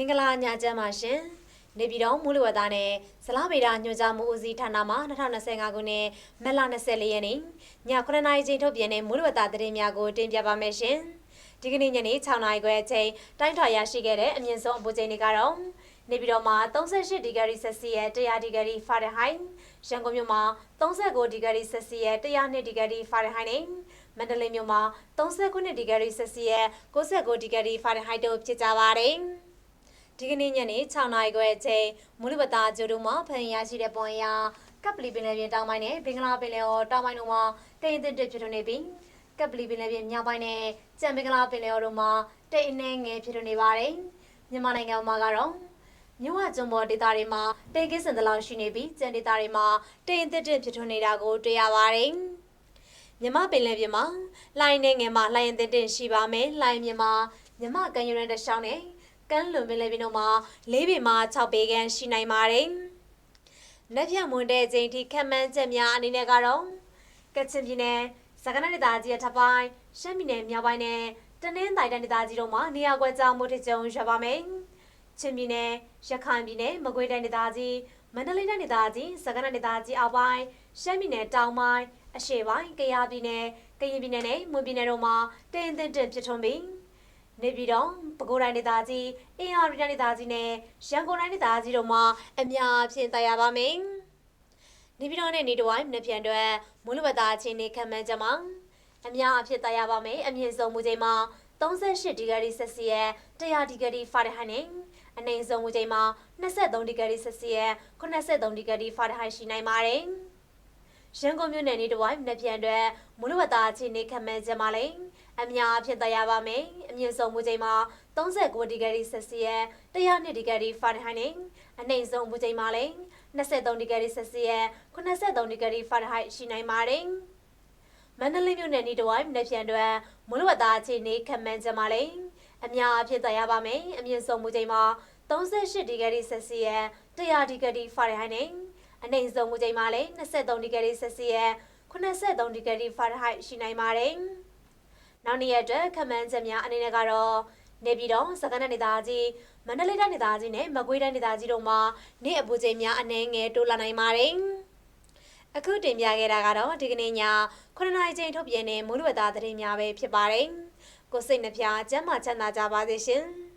င်္ဂလာညချမ်းပါရှင်နေပြည်တော်မူလဝတ္တနဲ့ဇလားဗေဒညွှန်ကြားမှုဦးစီးဌာနမှ2025ခုနှစ်မက်လ24ရက်နေ့ည9:00နာရီချိန်ထုတ်ပြန်တဲ့မူလဝတ္တသတင်းများကိုတင်ပြပါမယ်ရှင်ဒီကနေ့ညနေ6:00နာရီခွဲအချိန်တိုင်းထွာရရှိခဲ့တဲ့အမြင့်ဆုံးအပူချိန်တွေကတော့နေပြည်တော်မှာ38ဒီဂရီဆက်စီရဲ့100ဒီဂရီဖာရင်ဟိုက်ရန်ကုန်မြို့မှာ39ဒီဂရီဆက်စီရဲ့102ဒီဂရီဖာရင်ဟိုက်နဲ့မန္တလေးမြို့မှာ39ဒီဂရီဆက်စီရဲ့69ဒီဂရီဖာရင်ဟိုက်တို့ဖြစ်ကြပါတယ် ဒီကနေ့ညနေ6နာရီခွဲအချိန်မူလဝတ္တကျိုးတို့မှာဖန်ရရှိတဲ့ပွန်ရာကပ်ပလီပင်လယ်ပြင်တောင်ပိုင်းနဲ့ဘင်္ဂလားပင်လယ်အော်တောင်ပိုင်းတို့မှာတိမ်အစ်တစ်ဖြစ်ထွန်းနေပြီးကပ်ပလီပင်လယ်ပြင်မြောက်ပိုင်းနဲ့ကြံဘင်္ဂလားပင်လယ်အော်တို့မှာတိမ်အနှဲငယ်ဖြစ်ထွန်းနေပါတယ်မြန်မာနိုင်ငံမှာကတော့မြဝကျွန်းပေါ်ဒေသတွေမှာတိမ်ကင်းစင်တလောက်ရှိနေပြီးကြံဒေသတွေမှာတိမ်အစ်တစ်ဖြစ်ထွန်းနေတာကိုတွေ့ရပါတယ်မြမပင်လယ်ပြင်မှာလိုင်းနေငယ်မှာလိုင်းရင်တင်တင်ရှိပါမယ်လိုင်းမြမှာမြမကန်ယူရန်တစ်ရှောင်းနဲ့ ကမ်းလွန်ပင်လယ်ပြင်တို့မှာ၄ပေမှ6ပေခန့်ရှိနိုင်ပါတယ်။လက်ပြမွန်တဲ့အချိန်ထိခံမှန်းချက်များအနေနဲ့ကတော့ကချင်ပြည်နယ်စကနဒေသကြီးအထက်ပိုင်းရှမ်းပြည်နယ်မြောက်ပိုင်းနဲ့တနင်္သာရီတိုင်းဒေသကြီးတို့မှာနေရာကွက်ကြားမိုးထကြုံရပါမယ်။ချင်းပြည်နယ်ရခိုင်ပြည်နယ်မကွေးတိုင်းဒေသကြီးမန္တလေးတိုင်းဒေသကြီးစကနဒေသကြီးအောက်ပိုင်းရှမ်းပြည်နယ်တောင်ပိုင်းအရှေ့ပိုင်းကယားပြည်နယ်ကရင်ပြည်နယ်နဲ့မွန်ပြည်နယ်တို့မှာတင်းတင်းတင်းဖြစ်ထွန်းပြီး နေပြည်တော်ပဲခူးတိုင်းဒေသကြီးအင်အားရီတိုင်းဒေသကြီးနဲ့ရန်ကုန်တိုင်းဒေသကြီးတို့မှာအများအပြားတိုက်ရပါမယ်။နေပြည်တော်နဲ့နေတဝိုင်းနှစ်ပြန်တွဲမူလဝတ္တချင်းနေခံမှန်းကြမှာအများအပြားတိုက်ရပါမယ်။အမြင့်ဆုံးမူချိန်မှာ38ဒီဂရီဆက်စီယပ်100ဒီဂရီဖာရင်ဟိုက်နဲ့အနိမ့်ဆုံးမူချိန်မှာ23ဒီဂရီဆက်စီယပ်83ဒီဂရီဖာရင်ဟိုက်ရှိနိုင်ပါတယ်။ရန်ကုန်မြို့နယ်နေတဝိုင်းနှစ်ပြန်တွဲမူလဝတ္တချင်းနေခံမှန်းကြမှာလေ။ အများအဖြစ်သက်ရပါမယ်အမြင့်ဆုံးမူချိန်မှာ39ဒီဂရီဆက်စီယပ်102ဒီဂရီဖာရင်ဟိုက်နဲ့အနှိမ့်ဆုံးမူချိန်မှာလည်း23ဒီဂရီဆက်စီယပ်83ဒီဂရီဖာရင်ဟိုက်ရှိနိုင်ပါတယ်မန္တလေးမြို့နယ်ဤတဝိုင်းနှစ်ပြန်တွဲမူလဝတ္တအခြေအနေခံမှန်းချက်မှာလည်းအများအဖြစ်သက်ရပါမယ်အမြင့်ဆုံးမူချိန်မှာ38ဒီဂရီဆက်စီယပ်100ဒီဂရီဖာရင်ဟိုက်နဲ့အနှိမ့်ဆုံးမူချိန်မှာလည်း23ဒီဂရီဆက်စီယပ်83ဒီဂရီဖာရင်ဟိုက်ရှိနိုင်ပါတယ် နောက်နေ့ရက်အတွက်ခမန်းချက်များအနေနဲ့ကတော့နေပြည်တော်စကနနေသားကြီးမန္တလေးတိုင်းနေသားကြီးနဲ့မကွေးတိုင်းနေသားကြီးတို့မှာနေ့အပူချိန်များအနည်းငယ်တိုးလာနိုင်ပါတယ်။အခုတင်ပြခဲ့တာကတော့ဒီကနေ့ည9နာရီချိန်ထုတ်ပြန်တဲ့မိုးလေဝသသတင်းများပဲဖြစ်ပါတယ်။ကိုစိတ်နှပြကျမ်းမာချမ်းသာကြပါစေရှင်။